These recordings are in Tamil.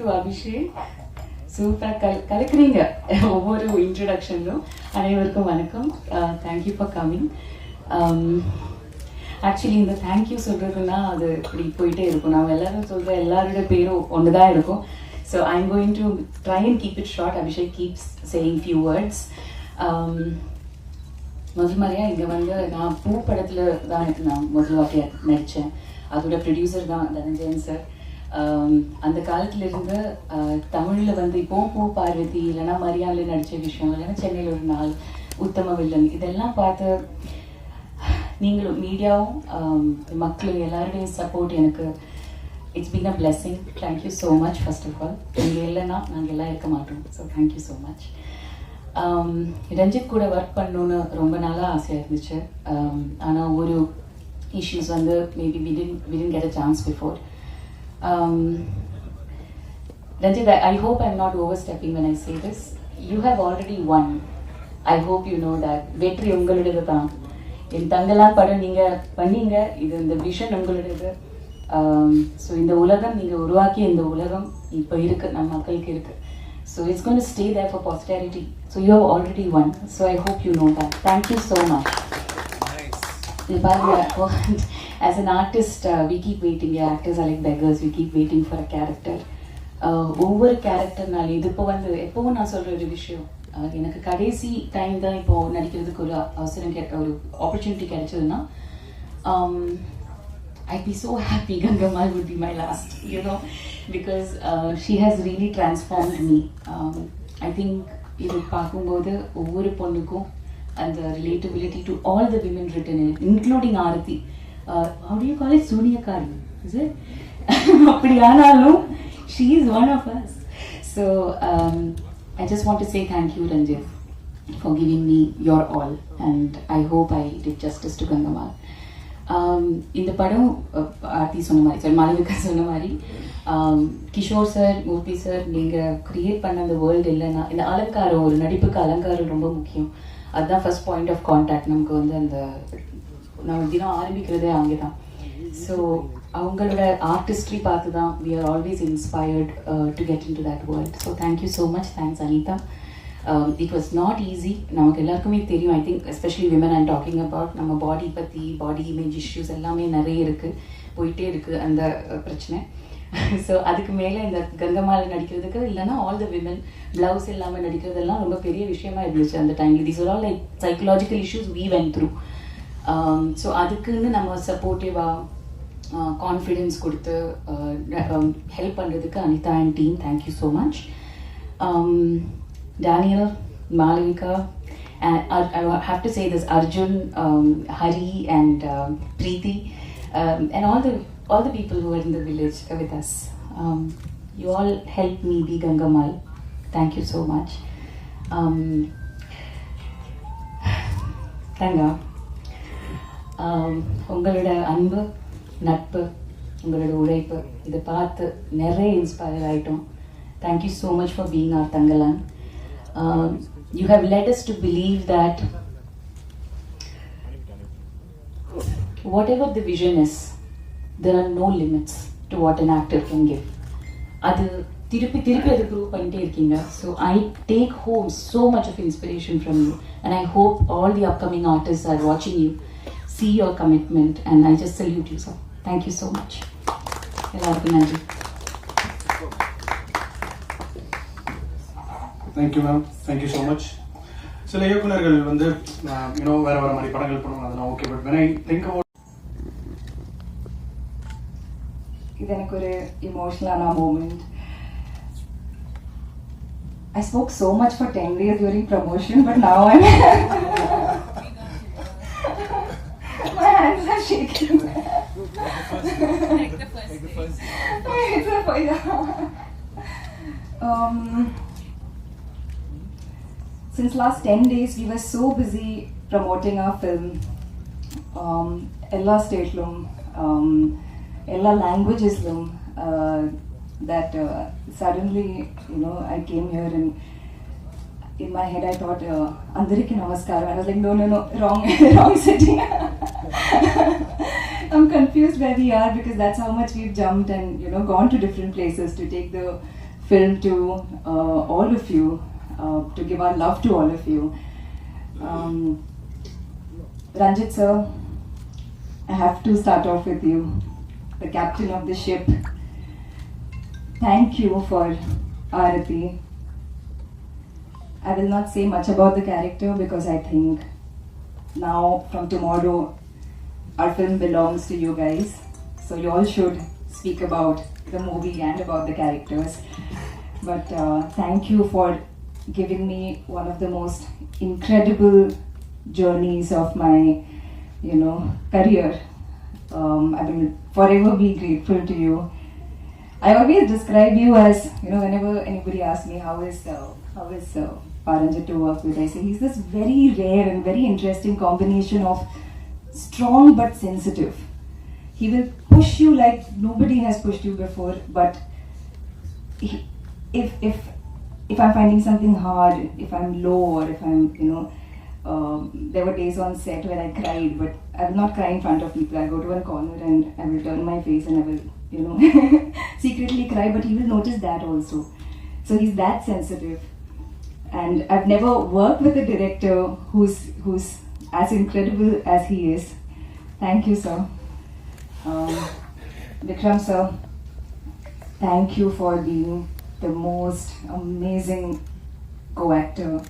தேங்க்யூ அபிஷேக் சூப்பராக கல் கலக்குறீங்க. ஒவ்வொரு இன்ட்ரடக்ஷன்லும் அனைவருக்கும் வணக்கம். Thank you for coming actually இந்த தேங்க்யூ சொல்கிறதுனா அது இப்படி போயிட்டே இருக்கும். நம்ம எல்லாரும் சொல்கிற எல்லாரோட பேரும் ஒன்று தான் இருக்கும். So I am going to try and keep it short Abhishek keeps saying few words முதல் மாதிரியாக இங்கே வந்து நான் பூ படத்தில் தான் நான் முதல் வாட்டியாக நடித்தேன் அதோட ப்ரொடியூசர் தான் தனஞ்சயன் சார் அந்த காலத்துல இருந்து தமிழில் வந்து இப்போ பூ பார்வதி இல்லைன்னா மரியாதை நடித்த விஷயம் இல்லைன்னா சென்னையில் ஒரு நாள் உத்தம வில்லன் இதெல்லாம் பார்த்து நீங்களும் மீடியாவும் மக்களும் எல்லாருடைய சப்போர்ட் எனக்கு. It's been a blessing thank you so much first of all நீங்கள் இல்லைன்னா நாங்கள் எல்லாம் இருக்க மாட்டோம். So thank you so much Ranjith கூட ஒர்க் பண்ணணுன்னு ரொம்ப நாளாக ஆசையாக இருந்துச்சு. ஆனால் ஒரு இஷ்யூஸ் வந்து maybe within within get a chance before Ranjith I hope I'm not overstepping when I say this you have already won I hope you know that வெற்றி உங்களுடையது தான். என் தங்கலாம் படம் நீங்கள் பண்ணீங்க. இது இந்த விஷன் உங்களுடையது. ஸோ இந்த உலகம் நீங்கள் உருவாக்கிய இந்த உலகம் இப்போ இருக்குது நம்ம மக்களுக்கு இருக்குது so it's gonna stay there for posterity so you have already won so I hope you know that thank you so much இது பாருங்க. as an artist uh, we keep actors Yeah, actors are like beggars. We keep waiting for ஒவ்வொரு கேரக்டர்னாலே இது இப்போ வந்து எப்போவும் நான் சொல்கிற ஒரு விஷயம் எனக்கு கடைசி டைம் தான் இப்போ நடிக்கிறதுக்கு ஒரு அவசரம் கே ஒரு ஆப்பர்ச்சுனிட்டி கிடைச்சதுன்னா I be so happy Kangamma would be my last you know because she has really transform me I think இது பார்க்கும்போது ஒவ்வொரு பொண்ணுக்கும் அந்த relatability to all the women written including Aarthi Uh, how do you call it? சூனியக்காரி. Is it? அப்படி ஆனாலும் she is one of us. So um, I just want to say thank you Ranjit for giving me your all. And I hope I did justice to Gangamal இந்த படம் ஆர்த்தி சொன்ன மாதிரி சார் மாலவிகா சொன்ன மாதிரி கிஷோர் சார் மூர்த்தி சார் நீங்கள் க்ரியேட் பண்ண அந்த வேர்ல்டு இல்லைன்னா இந்த அலங்காரம் ஒரு நடிப்புக்கு அலங்காரம் ரொம்ப முக்கியம். அதுதான் ஃபர்ஸ்ட் பாயிண்ட் ஆஃப் கான்டாக்ட் நமக்கு வந்து அந்த நம்ம தினம் ஆரம்பிக்கிறதே அங்கே தான் ஸோ அவங்களோட ஆர்டிஸ்ட்ரி பார்த்து தான் we are always inspired to get into that world so thank you so much thanks Anitha it was not easy நமக்கு எல்லாருக்குமே தெரியும். I think especially women and talking about நம்ம பாடி பற்றி பாடி இமேஜ் இஷ்யூஸ் எல்லாமே நிறைய இருக்குது போயிட்டே இருக்குது அந்த uh, பிரச்சனை. ஸோ அதுக்கு மேலே இந்த கங்கமால நடிக்கிறதுக்கு இல்லைன்னா ஆல் த விமன் ப்ளவுஸ் இல்லாமல் நடிக்கிறதெல்லாம் ரொம்ப பெரிய விஷயமா இருந்துச்சு அந்த time these are all like psychological issues we went through so அதுக்குன்னு நம்ம சப்போர்ட்டிவாக கான்ஃபிடென்ஸ் கொடுத்து ஹெல்ப் பண்ணுறதுக்கு Anitha and team thank you so much Daniel, Malavika, and I, I have to say this Arjun, um, Hari, and um, Preeti, um, and all the all the people who are in the village with us. Um, you all helped me be Gangamal. Thank you so much. Um, Tanga. உங்களோட அன்பு நட்பு உங்களோட உழைப்பு இதை பார்த்து நிறைய இன்ஸ்பயர் ஆகிட்டோம் thank you so much for being our Thangalaan you have have to believe that whatever the vision is there are no limits to what an actor actor can அது திருப்பி திருப்பி அது ப்ரூவ் பண்ணிட்டே இருக்கீங்க. So I take home so much of inspiration from you and I hope all the upcoming artist are வாட்சிங் you see your commitment and I just salute you so thank you so much எல்லாருக்கும் நன்றி thank you ma'am thank you so much சில இயக்குனர்கள் வந்து யூனோ வேற வேற மாதிரி படங்கள் பண்ணுவாங்க. அதெல்லாம் okay but when I think about இது எனக்கு ஒரு இமோஷனலான moment I spoke so much for 10 days during promotion, but now I'm. shaking. Take the first. Take the first. Um, since last 10 days, we were so busy promoting our film. Um, Ella Statelum, um, Ella Languageslum, uh, that uh, suddenly, you know, I came here and in my head I thought, uh, Andariki Namaskar. I was like, no, no, no, wrong, wrong sitting. I'm confused where we are because that's how much we've jumped and you know gone to different places to take the film to uh, all of you, uh, to give our love to all of you. Um, Ranjit sir, I have to start off with you, the captain of the ship. Thank you for Arati. I will not say much about the character because I think now from tomorrow our film belongs to you guys. So you all should speak about the movie and about the characters. But uh, thank you for giving me one of the most incredible journeys of my, you know, career. Um, I will forever be grateful to you. I always describe you as, you know, whenever anybody asks me how is uh, how is uh, Paranjit to work with, I say he's this very rare and very interesting combination of strong but sensitive. He will push you like nobody has pushed you before, but if if if I'm finding something hard, if I'm low, or if I'm you know, um, there were days on set where I cried, but I will not cry in front of people. I go to a corner and I will turn my face and I will you know secretly cry, but he will notice that also. So he's that sensitive and I've never worked with a director who's who's as incredible as he is. Thank you, sir. Um, Vikram, sir, thank you for being the most amazing co-actor.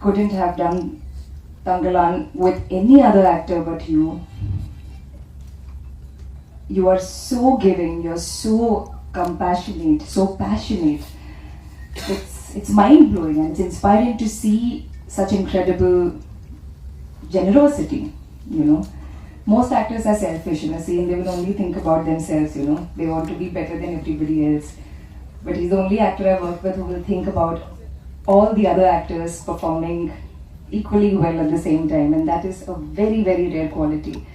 Couldn't have done Tangalan with any other actor but you. You are so giving. You're so compassionate, so passionate it's it's mind blowing and it's inspiring to see such incredible generosity. You know, most actors are selfish in a scene. They will only think about themselves. You know, they want to be better than everybody else. But he's the only actor I work with who will think about all the other actors performing equally well at the same time, and that is a very very rare quality,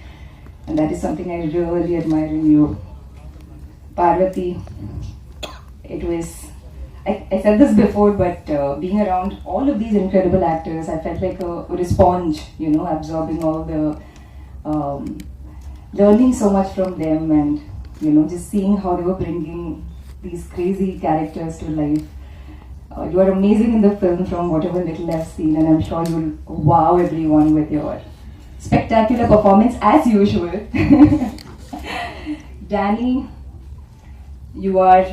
and that is something I really admire in you. Parvati, it was I, I said this before, but uh, being around all of these incredible actors, I felt like a, a sponge, you know, absorbing all the, um, learning so much from them, and you know, just seeing how they were bringing these crazy characters to life. Uh, you are amazing in the film from whatever little I've seen, and I'm sure you'll wow everyone with your spectacular performance as usual. Danny, you are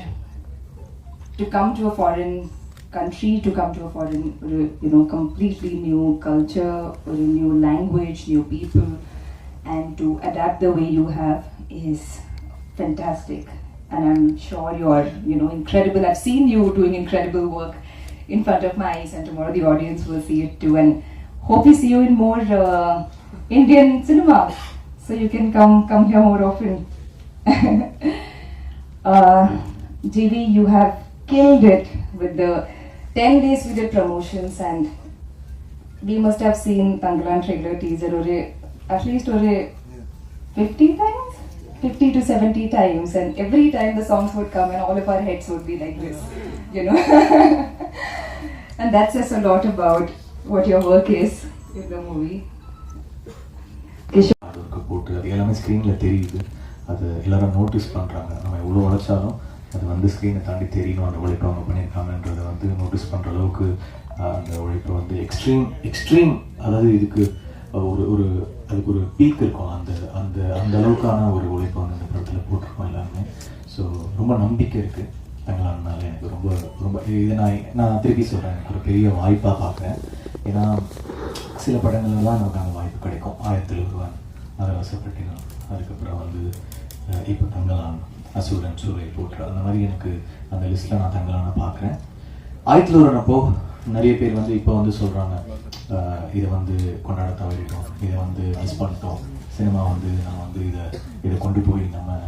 to come to a foreign country, to come to a foreign, you know, completely new culture, or a new language, new people, and to adapt the way you have is fantastic. And I'm sure you're, you know, incredible. I've seen you doing incredible work in front of my eyes, and tomorrow the audience will see it too. And hope we see you in more uh, Indian cinema, so you can come come here more often. uh, JV, you have killed it with the 10 days we did promotions and we must have seen Tangalan trailer teaser or a, at least or a 50 times 50 to 70 times and every time the songs would come and all of our heads would be like this you know and that says a lot about what your work is in the movie Kishore. Hard work போட்டு அது எல்லாமே ஸ்க்ரீனில் தெரியுது அது எல்லாரும் நோட்டீஸ் பண்ணுறாங்க நம்ம எவ்வளோ உழைச்சாலும் அது வந்து ஸ்க்ரீனை தாண்டி தெரியணும் அந்த உழைப்பு அவங்க பண்ணியிருக்காங்கன்றதை வந்து நோட்டீஸ் பண்ணுற அளவுக்கு அந்த உழைப்பை வந்து எக்ஸ்ட்ரீம் எக்ஸ்ட்ரீம் அதாவது இதுக்கு ஒரு ஒரு அதுக்கு ஒரு பீக் இருக்கும். அந்த அந்த அந்த அளவுக்கான ஒரு உழைப்பை வந்து அந்த படத்தில் போட்டிருக்கோம் எல்லாருமே. ஸோ ரொம்ப நம்பிக்கை இருக்குது தங்களானால எனக்கு ரொம்ப ரொம்ப இதை நான் நான் திருப்பி சொல்கிறேன் எனக்கு ஒரு பெரிய வாய்ப்பாக பார்க்குறேன். ஏன்னா சில படங்கள்லாம் நமக்கு அந்த வாய்ப்பு கிடைக்கும். ஆயிரத்தில் ஒருவன் அரவசப்பட்டினம் அதுக்கப்புறம் வந்து இப்போ தங்கலான் அசூரன் சூரை போற்று அந்த மாதிரி எனக்கு அந்த லிஸ்ட்டில் நான் தங்கலான பார்க்குறேன். ஆயிரத்தில் ஒருவன் அப்போ நிறைய பேர் வந்து இப்போ வந்து சொல்கிறாங்க இதை வந்து கொண்டாட தவறிட்டோம் இதை வந்து மிஸ் பண்ணிட்டோம். சினிமா வந்து நம்ம வந்து இதை இதை கொண்டு போய் நம்ம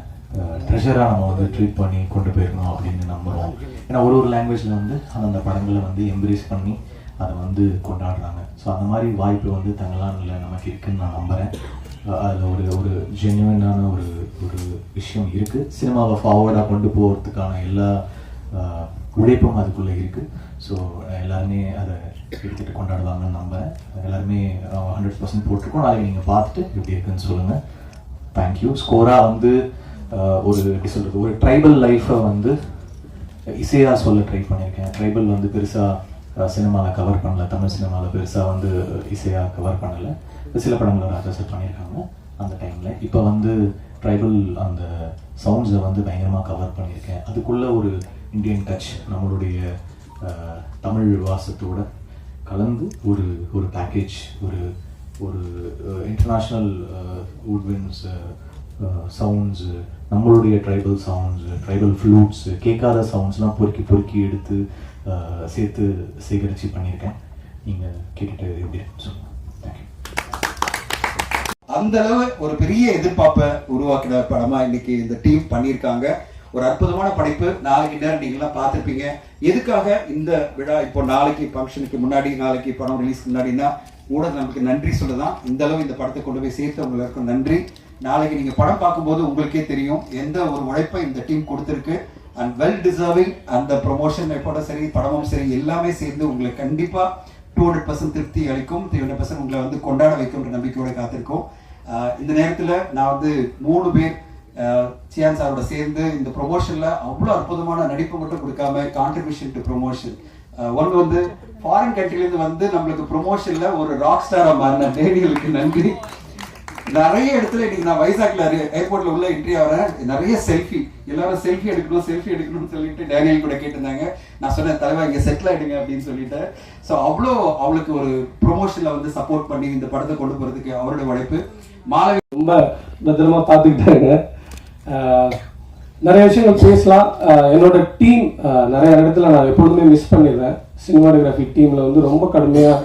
ட்ரெஷராக நம்ம வந்து ட்ரீட் பண்ணி கொண்டு போயிருக்கணும் அப்படின்னு நம்புகிறோம் ஏன்னா ஒரு ஒரு லாங்குவேஜில் வந்து அந்தந்த படங்களை வந்து எம்ப்ரேஸ் பண்ணி அதை வந்து கொண்டாடுறாங்க. ஸோ அந்த மாதிரி வாய்ப்பு வந்து தங்கலான்ல நமக்கு இருக்குன்னு நான் நம்புகிறேன் அதில் ஒரு ஒரு ஜென்யூனான ஒரு ஒரு விஷயம் இருக்குது சினிமாவை ஃபார்வர்டாக கொண்டு போகிறதுக்கான எல்லா உழைப்பும் அதுக்குள்ளே இருக்குது ஸோ எல்லாருமே அதை எடுத்துகிட்டு கொண்டாடுவாங்கன்னு நம்புகிறேன் எல்லாருமே ஹண்ட்ரட் பர்சன்ட் போட்டிருக்கோம். அதை நீங்கள் பார்த்துட்டு எப்படி இருக்குன்னு சொல்லுங்கள் தேங்க்யூ ஸ்கோராக வந்து ஒரு எப்படி சொல்கிறது ஒரு ட்ரைபல் லைஃப்பை வந்து இசையாக சொல்ல ட்ரை பண்ணியிருக்கேன் ட்ரைபல் வந்து பெருசாக சினிமாவில் கவர் பண்ணல. தமிழ் சினிமாவில் பெருசாக வந்து இசையாக கவர் பண்ணலை. சில படங்களை ராஜா சார் பண்ணியிருக்காங்க அந்த டைமில் இப்போ வந்து ட்ரைபல் அந்த சவுண்ட்ஸை வந்து பயங்கரமாக கவர் பண்ணியிருக்கேன். அதுக்குள்ளே ஒரு இந்தியன் டச் நம்மளுடைய தமிழ் வாசத்தோட கலந்து ஒரு ஒரு பேக்கேஜ் ஒரு ஒரு இன்டர்நேஷ்னல் உட்வின்ஸ் சவுண்ட்ஸு நம்மளுடைய ட்ரைபல் சவுண்ட்ஸு ட்ரைபல் ஃப்ளூட்ஸு கேட்காத சவுண்ட்ஸ்லாம் பொறுக்கி பொறுக்கி எடுத்து சேர்த்து சேகரித்து பண்ணியிருக்கேன். நீங்கள் கேட்டுட்டு எப்படி சொல்லுங்கள் அந்த அளவு ஒரு பெரிய எதிர்பார்ப்பை உருவாக்கின படமா இன்னைக்கு இந்த டீம் பண்ணியிருக்காங்க. ஒரு அற்புதமான படைப்பு. நாளைக்கு நேரம் நீங்களாம் பார்த்துருப்பீங்க. எதுக்காக இந்த விழா இப்போ நாளைக்கு ஃபங்க்ஷனுக்கு முன்னாடி நாளைக்கு படம் ரிலீஸ்க்கு முன்னாடினா ஊடக நமக்கு நன்றி சொல்லதான். இந்த அளவு இந்த படத்தை கொண்டு போய் சேர்த்து உங்களுக்கு நன்றி. நாளைக்கு நீங்க படம் பார்க்கும்போது உங்களுக்கே தெரியும் எந்த ஒரு உழைப்பை இந்த டீம் கொடுத்துருக்கு. அண்ட் வெல் டிசர்விங் அந்த ப்ரொமோஷன் எப்போட சரி படமும் சரி எல்லாமே சேர்ந்து உங்களுக்கு கண்டிப்பா டூ ஹண்ட்ரட் பர்சன்ட் திருப்தி அளிக்கும். த்ரீ ஹண்ட்ரட் பர்சன்ட் உங்களை வந்து கொண்டாட வைக்கும்ன்ற நம்பிக்கையோட காத்திருக்கோம். இந்த நேரத்தில் நான் வந்து மூணு பேர் ஆஹ் சியான் சாரோட சேர்ந்து இந்த ப்ரொமோஷனில் அவ்வளோ அற்புதமான நடிப்பு மட்டும் கொடுக்காம கான்ட்ரிபியூஷன் டு ப்ரொமோஷன் ஒன்று வந்து ஃபாரின் கண்ட்ரிலேருந்து வந்து நம்மளுக்கு ப்ரொமோஷனில் ஒரு ராக் ஸ்டாராக மாறின டேனியலுக்கு நன்றி. நிறைய இடத்துல இன்னைக்கு நான் வைசாக்ல ஏர்போர்ட்ல உள்ள என்ட்ரி ஆகிறேன் நிறைய செல்ஃபி எல்லாரும் செல்ஃபி எடுக்கணும் செல்ஃபி எடுக்கணும்னு சொல்லிட்டு டேனியல் கூட கேட்டிருந்தாங்க. நான் சொன்னேன் தலைவா இங்க செட்டில் ஆயிடுங்க அப்படின்னு சொல்லிட்டேன். ஸோ அவ்வளோ அவளுக்கு ஒரு ப்ரொமோஷன்ல வந்து சப்போர்ட் பண்ணி இந்த படத்தை கொண்டு போறதுக்கு அவரோட உழைப்பு. மாலவி ரொம்ப பத்திரமா பார்த்துக்கிட்டாங்க. நிறைய விஷயங்கள் பேசலாம். என்னோட டீம் நிறைய இடத்துல நான் எப்பொழுதுமே மிஸ் பண்ணிடுறேன். சினிமாடோகிராஃபி டீமில் வந்து ரொம்ப கடுமையாக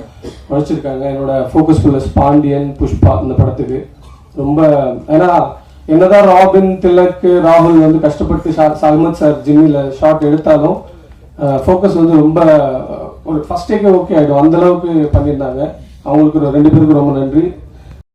உழைச்சிருக்காங்க. என்னோட ஃபோக்கஸ் ஃபுல்லஸ் பாண்டியன் புஷ்பா இந்த படத்துக்கு. ரொம்ப ஏன்னா என்னதான் ராபின் திலக்கு ராகுல் வந்து கஷ்டப்பட்டு சல்மத் சார் ஜிம்மில ஷாட் எடுத்தாலும் ஃபோக்கஸ் வந்து ரொம்ப ஒரு ஃபர்ஸ்ட் டேக்கே ஓகே ஆகிடும் அந்த அளவுக்கு பண்ணியிருந்தாங்க. அவங்களுக்கு ஒரு ரெண்டு பேருக்கும் ரொம்ப நன்றி.